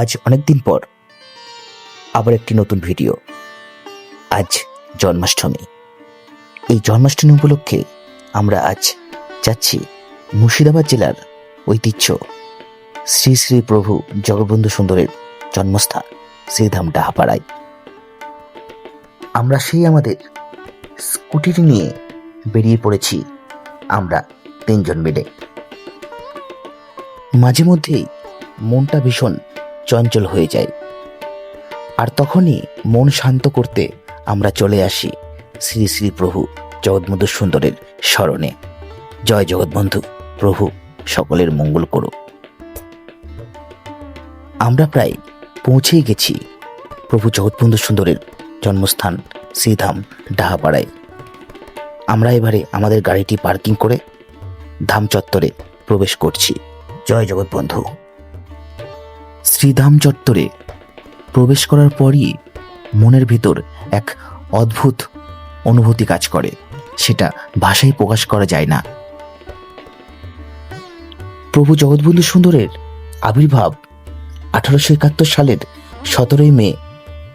আজ অনেক দিন পর আবার একটি নতুন ভিডিও। আজ জন্মাষ্টমী। এই জন্মাষ্টমী উপলক্ষে আমরা আজ যাচ্ছি মুর্শিদাবাদ জেলার ঐতিহ্য শ্রী শ্রী প্রভু জগবন্ধু সুন্দরের জন্মস্থান, শ্রীধাম ডাহাপাড়ায়। আমরা সেই আমাদের স্কুটিটি নিয়ে বেরিয়ে পড়েছি আমরা তিনজন মিলে। মাঝে মধ্যেই মনটা ভীষণ চঞ্চল হয়ে যায় আর তখনই মন শান্ত করতে আমরা চলে আসি শ্রী শ্রী প্রভু জগৎবন্ধু সুন্দরের স্মরণে। জয় জগৎবন্ধু, প্রভু সকলের মঙ্গল করো আমরা প্রায় পৌঁছেই গেছি প্রভু জগৎবন্ধু সুন্দরের জন্মস্থান শ্রীধাম ডাহাপাড়ায়। আমরা এবারে আমাদের গাড়িটি পার্কিং করে ধাম চত্বরে প্রবেশ করছি। জয় জগৎবন্ধু। শ্রীধাম চত্বরে প্রবেশ করার পরই মনের ভিতর এক অদ্ভুত অনুভূতি কাজ করে। সেটা ভাষায় প্রকাশ করা যায় না। প্রভু জগৎবন্ধু সুন্দরের আবির্ভাব আঠারোশো একাত্তর সালের সতেরোই মে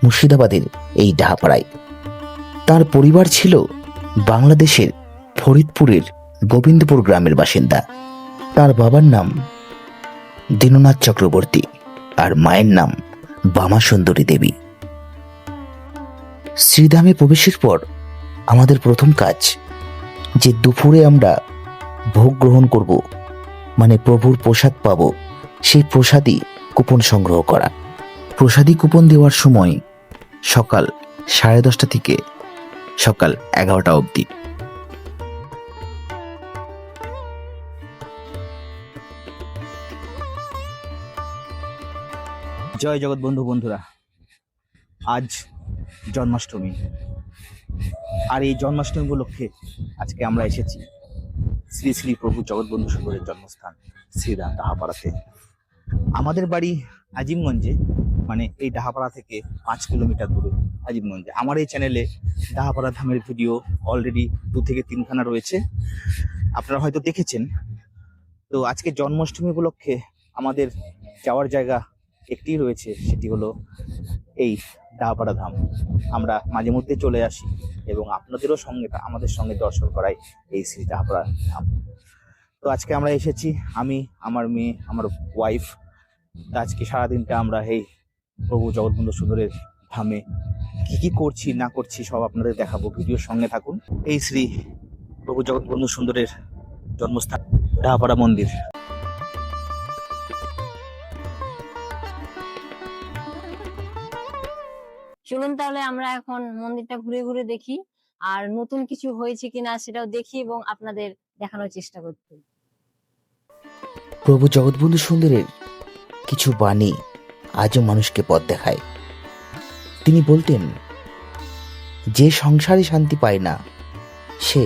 মুর্শিদাবাদের এই ডাহাপাড়ায়। তার পরিবার ছিল বাংলাদেশের ফরিদপুরের গোবিন্দপুর গ্রামের বাসিন্দা। তার বাবার নাম দীননাথ চক্রবর্তী। আর মায়ের নাম বামা সুন্দরী দেবী। শ্রীধামে প্রবেশের পর আমাদের প্রথম কাজ যে দুপুরে আমরা ভোগ গ্রহণ করব মানে প্রভুর প্রসাদ পাব, সেই প্রসাদই কুপন সংগ্রহ করা। প্রসাদী কুপন দেওয়ার সময় সকাল সাড়ে দশটা থেকে সকাল এগারোটা অবধি। জয় জগৎ বন্ধু বন্ধুরা। আজ জন্মাষ্টমী। আর এই জন্মাষ্টমী উপলক্ষে আজকে আমরা এসেছি শ্রী শ্রী প্রভু জগৎবন্ধু সুন্দরের জন্মস্থান শ্রীরাম ডাহাপাড়াতে। আমাদের বাড়ি আজিমগঞ্জে মানে এই ডাহাপাড়া থেকে পাঁচ কিলোমিটার দূরে আজিমগঞ্জে। আমার এই চ্যানেলে ডাহাপাড়া ধামের ভিডিও অলরেডি দু থেকে তিনখানা রয়েছে। আপনারা হয়তো দেখেছেন। তো আজকে জন্মাষ্টমী উপলক্ষে আমাদের যাওয়ার জায়গা একটি রয়েছে, সেটি হলো এই ডাহাপাড়া ধাম। আমরা মাঝে মধ্যে চলে আসি এবং আপনাদেরও সঙ্গে, আমাদের সঙ্গে দর্শন করাই এই শ্রী ডাহাপাড়া ধাম। তো আজকে আমরা এসেছি, আমি, আমার মেয়ে, আমার ওয়াইফ আজকে সারাদিনটা আমরা এই প্রভু জগৎবন্ধু সুন্দরের ধামে কি কি করছি, না করছি, সব আপনাদের দেখাবো। ভিডিওর সঙ্গে থাকুন। এই শ্রী প্রভু জগৎবন্ধু সুন্দরের জন্মস্থান ডাহাপাড়া মন্দির। চলুন তাহলে আমরা এখন মন্দিরটা ঘুরে ঘুরে দেখি, আর নতুন কিছু হয়েছে কিনা সেটাও দেখি এবং আপনাদের দেখানোর চেষ্টা করছি। প্রভু জগৎবন্ধু সুন্দরের কিছু বাণী আজও মানুষকে পথ দেখায়। তিনি বলতেন, যে সংসারে শান্তি পায় না, সে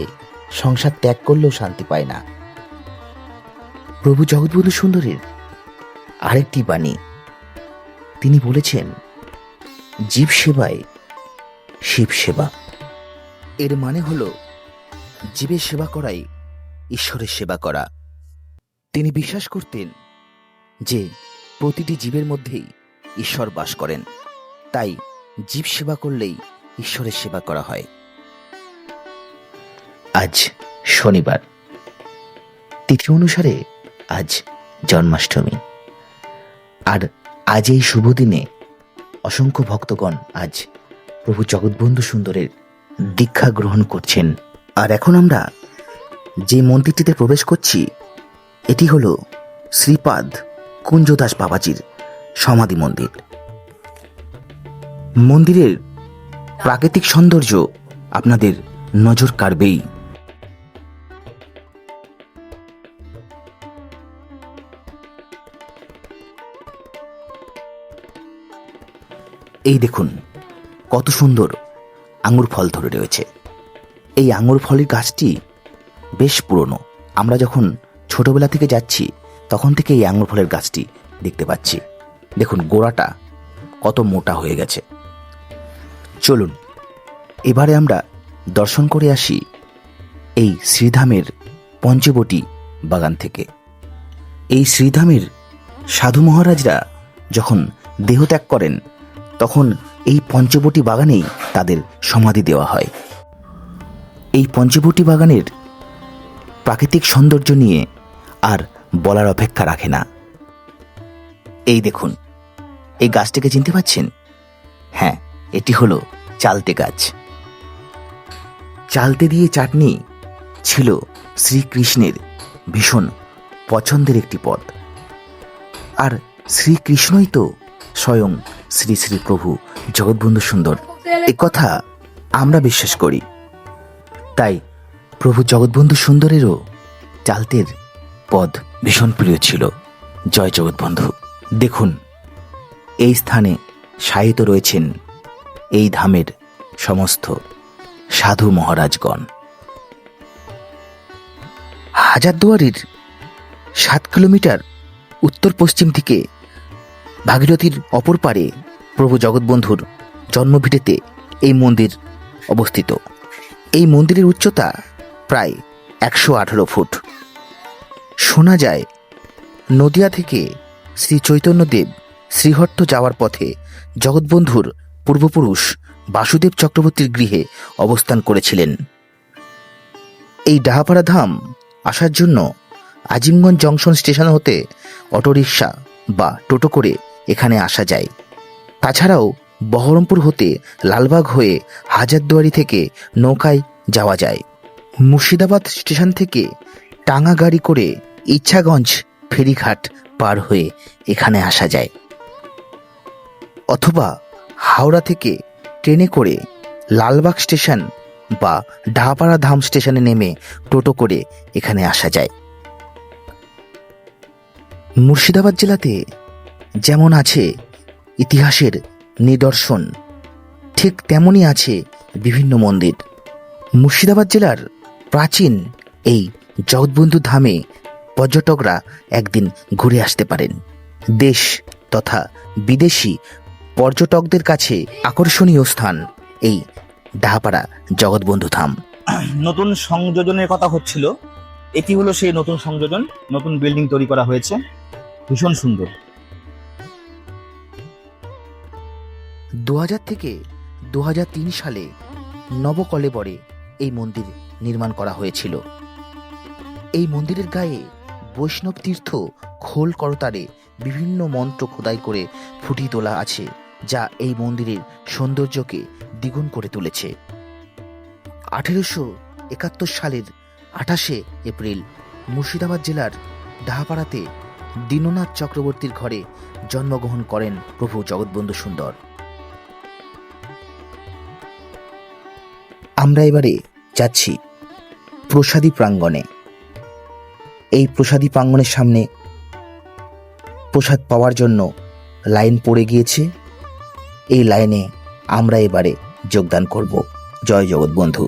সংসার ত্যাগ করলেও শান্তি পায় না। প্রভু জগৎবন্ধু সুন্দরের আরেকটি বাণী। তিনি বলেছেন জীব সেবায় শিব সেবা। এর মানে হলো, জীবের সেবা করাই ঈশ্বরের সেবা করা। তিনি বিশ্বাস করতেন যে প্রতিটি জীবের মধ্যেই ঈশ্বর বাস করেন। তাই জীব সেবা করলেই ঈশ্বরের সেবা করা হয়। আজ শনিবার। তিথি অনুসারে আজ জন্মাষ্টমী। আর আজ এই শুভ দিনে অসংখ্য ভক্তগণ আজ প্রভু জগৎবন্ধু সুন্দরের দীক্ষা গ্রহণ করছেন। আর এখন আমরা যে মন্দিরটিতে প্রবেশ করছি, এটি হলো শ্রীপাদ কুঞ্জদাস বাবাজির সমাধি মন্দির। মন্দিরের প্রাকৃতিক সৌন্দর্য আপনাদের নজর কাড়বেই। এই দেখুন, কত সুন্দর আঙুর ফল ধরে রয়েছে। এই আঙুর ফলের গাছটি বেশ পুরনো। আমরা যখন ছোটবেলা থেকে যাচ্ছি, তখন থেকে এই আঙুর ফলের গাছটি দেখতে পাচ্ছি। দেখুন, গোড়াটা কত মোটা হয়ে গেছে। চলুন, এবারে আমরা দর্শন করে আসি এই শ্রীধামের পঞ্চবটি বাগান থেকে। এই শ্রীধামের সাধু মহারাজরা যখন দেহত্যাগ করেন তখন এই পঞ্চবটি বাগানেই তাদের সমাধি দেওয়া হয়। এই পঞ্চবটি বাগানের প্রাকৃতিক সৌন্দর্য নিয়ে আর বলার অপেক্ষা রাখে না। এই দেখুন, এই গাছটিকে চিনতে পাচ্ছেন? হ্যাঁ এটি হলো চালতে গাছ। চালতে দিয়ে চাটনি ছিল শ্রীকৃষ্ণের ভীষণ পছন্দের একটি পদ। আর শ্রীকৃষ্ণই তো স্বয়ং শ্রী শ্রী প্রভু, জগৎবন্ধু সুন্দর, এ কথা আমরা বিশ্বাস করি। তাই প্রভু জগৎবন্ধু সুন্দরেরও চালতের পদ ভীষণ প্রিয় ছিল। জয় জগৎবন্ধু। দেখুন, এই স্থানে শায়িত রয়েছেন এই ধামের সমস্ত সাধু মহারাজগণ। হাজারদুয়ারির সাত কিলোমিটার উত্তর পশ্চিম দিকে ভাগীরথীর অপর পারে প্রভু জগৎবন্ধুর জন্মভিটেতে এই মন্দির অবস্থিত। এই মন্দিরের উচ্চতা প্রায় একশো আঠারো ফুট। শোনা যায়, নদিয়া থেকে শ্রী চৈতন্যদেব শ্রীহট্ট যাওয়ার পথে জগৎবন্ধুর পূর্বপুরুষ বাসুদেব চক্রবর্তীর গৃহে অবস্থান করেছিলেন। এই ডাহাপাড়া ধাম আসার জন্য আজিমগঞ্জ জংশন স্টেশন হতে অটোরিকশা বা টোটো করে এখানে আসা যায়। তাছাড়াও বহরমপুর হতে লালবাগ হয়ে হাজারদুয়ারি থেকে নৌকায় যাওয়া যায়। মুর্শিদাবাদ স্টেশন থেকে টাঙ্গা গাড়ি করে ইচ্ছাগঞ্জ ফেরিঘাট পার হয়ে এখানে আসা যায়। অথবা হাওড়া থেকে ট্রেনে করে লালবাগ স্টেশন বা ডাহাপাড়া ধাম স্টেশনে নেমে টোটো করে এখানে আসা যায়। মুর্শিদাবাদ জেলাতে যেমন আছে ইতিহাসের নিদর্শন, ঠিক তেমনই আছে বিভিন্ন মন্দির। মুর্শিদাবাদ জেলার প্রাচীন এই জগৎবন্ধু ধামে পর্যটকরা একদিন ঘুরে আসতে পারেন। দেশ তথা বিদেশি পর্যটকদের কাছে আকর্ষণীয় স্থান এই ডাহাপাড়া জগৎবন্ধু ধাম। নতুন সংযোজনের কথা হচ্ছিল, এটি হলো সেই নতুন সংযোজন, নতুন বিল্ডিং তৈরি করা হয়েছে। ভীষণ সুন্দর। দু হাজার থেকে দু হাজার তিন সালে নবকলেবরে এই মন্দির নির্মাণ করা হয়েছিল। এই মন্দিরের গায়ে বৈষ্ণব তীর্থ, খোল করতারে বিভিন্ন মন্ত্র খোদাই করে ফুটিয়ে তোলা আছে, যা এই মন্দিরের সৌন্দর্যকে দ্বিগুণ করে তুলেছে। আঠেরোশো একাত্তর সালের আঠাশে এপ্রিল মুর্শিদাবাদ জেলার ডাহাপাড়াতে দীননাথ চক্রবর্তীর ঘরে জন্মগ্রহণ করেন প্রভু জগৎবন্ধু সুন্দর। আমরা এবারে যাচ্ছি প্রসাদী প্রাঙ্গণে। এই প্রসাদী প্রাঙ্গণের সামনে প্রসাদ পাওয়ার জন্য লাইন পড়ে গিয়েছে। এই লাইনে আমরা এবারে যোগদান করব। জয় জগৎ বন্ধু।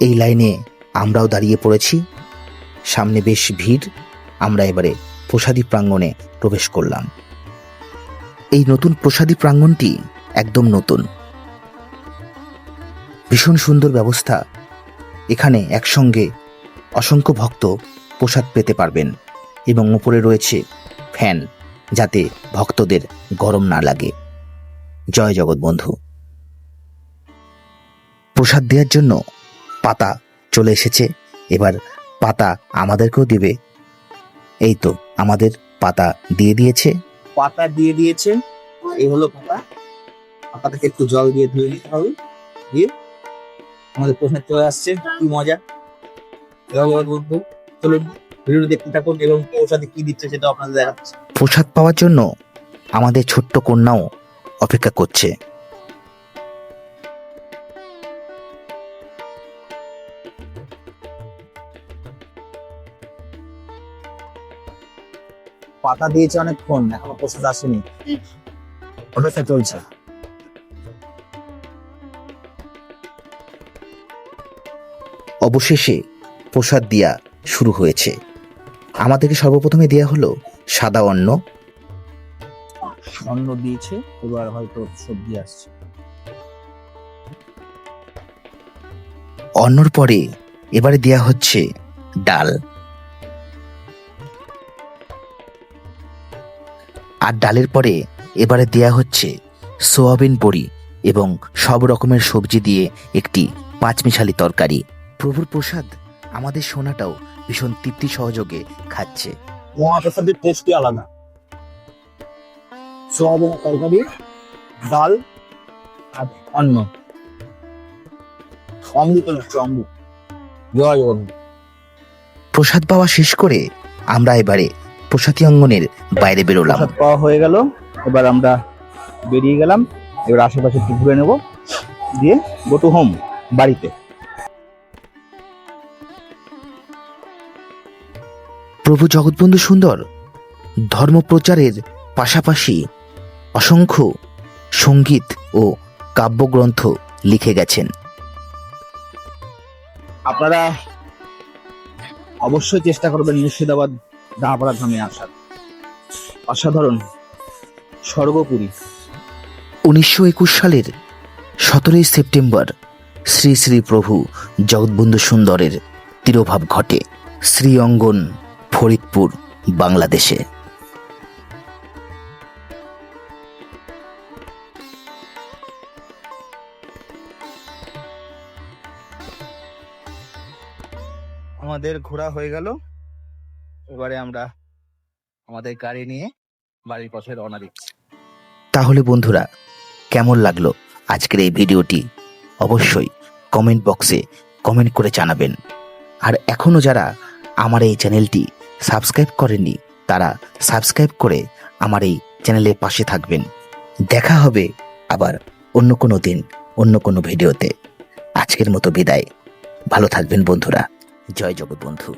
এই লাইনে আমরাও দাঁড়িয়ে পড়েছি। সামনে বেশ ভিড়। আমরা এবারে প্রসাদী প্রাঙ্গণে প্রবেশ করলাম। এই নতুন প্রসাদী প্রাঙ্গণটি একদম নতুন। ভীষণ সুন্দর ব্যবস্থা। এখানে একসঙ্গে অসংখ্য ভক্ত প্রসাদ পেতে পারবেন এবং উপরে রয়েছে ফ্যান যাতে ভক্তদের গরম না লাগে। জয় জগৎ বন্ধু। প্রসাদ দেওয়ার জন্য পাতা চলে এসেছে। এবার পাতা আমাদেরকেও দিবে। এই তো আমাদের পাতা দিয়ে দিয়েছে। পাতা দিয়ে দিয়েছেন। এই হলো পাতা। পাতাটাকে একটু জল দিয়ে ধুয়ে নিতে হবে। দিয়ে আমাদের প্রশ্ন চলে আসছে, কি মজা। বলব, চলুন ভিডিও দেখতে থাকুন এবং প্রসাদে কি দিচ্ছে সেটা আপনাদের দেখাচ্ছে। প্রসাদ পাওয়ার জন্য আমাদের ছোট্ট কন্যাও অপেক্ষা করছে। পাতা দিয়েছে অনেকক্ষণ এখনও প্রসাদ আসেনি। অপেক্ষা চলছে অবশেষে প্রসাদ দেয়া শুরু হয়েছে। আমাদেরকে সর্বপ্রথমে দেয়া হলো সাদা অন্ন। অন্ন দিয়েছে এবার হয়তো সবজি আসছে। অন্নর পরে এবারে দেয়া হচ্ছে ডাল। আর ডালের পরে এবারে দেয়া হচ্ছে সোয়াবিন বড়ি এবং সব রকমের সবজি দিয়ে একটি পাঁচমিশালি তরকারি। প্রভুর প্রসাদ আমাদের সোনাটাও ভীষণ তৃপ্তি সহযোগে খাচ্ছে। মহাপ্রসাদের টেস্টই আলাদা। সোয়াবিন তরকারি ডাল আর অন্ন। অমৃত অমৃত। প্রসাদ পাওয়া শেষ করে আমরা এবারে প্রসাদী অঙ্গনের বাইরে বেরোলাম। পাওয়া হয়ে গেল। এবার আমরা বেরিয়ে গেলাম। এবার আশেপাশে একটু ঘুরে নেব। দিয়ে গো টু হোম বাড়িতে। প্রভু জগৎবন্ধু সুন্দর ধর্মপ্রচারের পাশাপাশি অসংখ্য সংগীত ও কাব্যগ্রন্থ লিখে গেছেন। আপনারা অবশ্যই চেষ্টা করবেন মুর্শিদাবাদ দাঁড়াপাড়া ধামে আসার। অসাধারণ। স্বর্গপুরী। উনিশশো একুশ সালের সতেরোই সেপ্টেম্বর শ্রী শ্রী প্রভু জগৎবন্ধু সুন্দরের তিরোভাব ঘটে শ্রী অঙ্গন ফরিদপুর বাংলাদেশে। আমাদের ঘোরা হয়ে গেল। এবারে আমরা আমাদের গাড়ি নিয়ে বাড়ির পথে রওনা দিচ্ছি। তাহলে বন্ধুরা, কেমন লাগল আজকের এই ভিডিওটি? অবশ্যই কমেন্ট বক্সে কমেন্ট করে জানাবেন। আর এখনও যারা আমার এই চ্যানেলটি সাবস্ক্রাইব করেননি, তারা সাবস্ক্রাইব করে আমার এই চ্যানেলের পাশে থাকবেন। দেখা হবে আবার অন্য কোনো দিন, অন্য কোনো ভিডিওতে। আজকের মতো বিদায়। ভালো থাকবেন বন্ধুরা। জয় জগৎ বন্ধু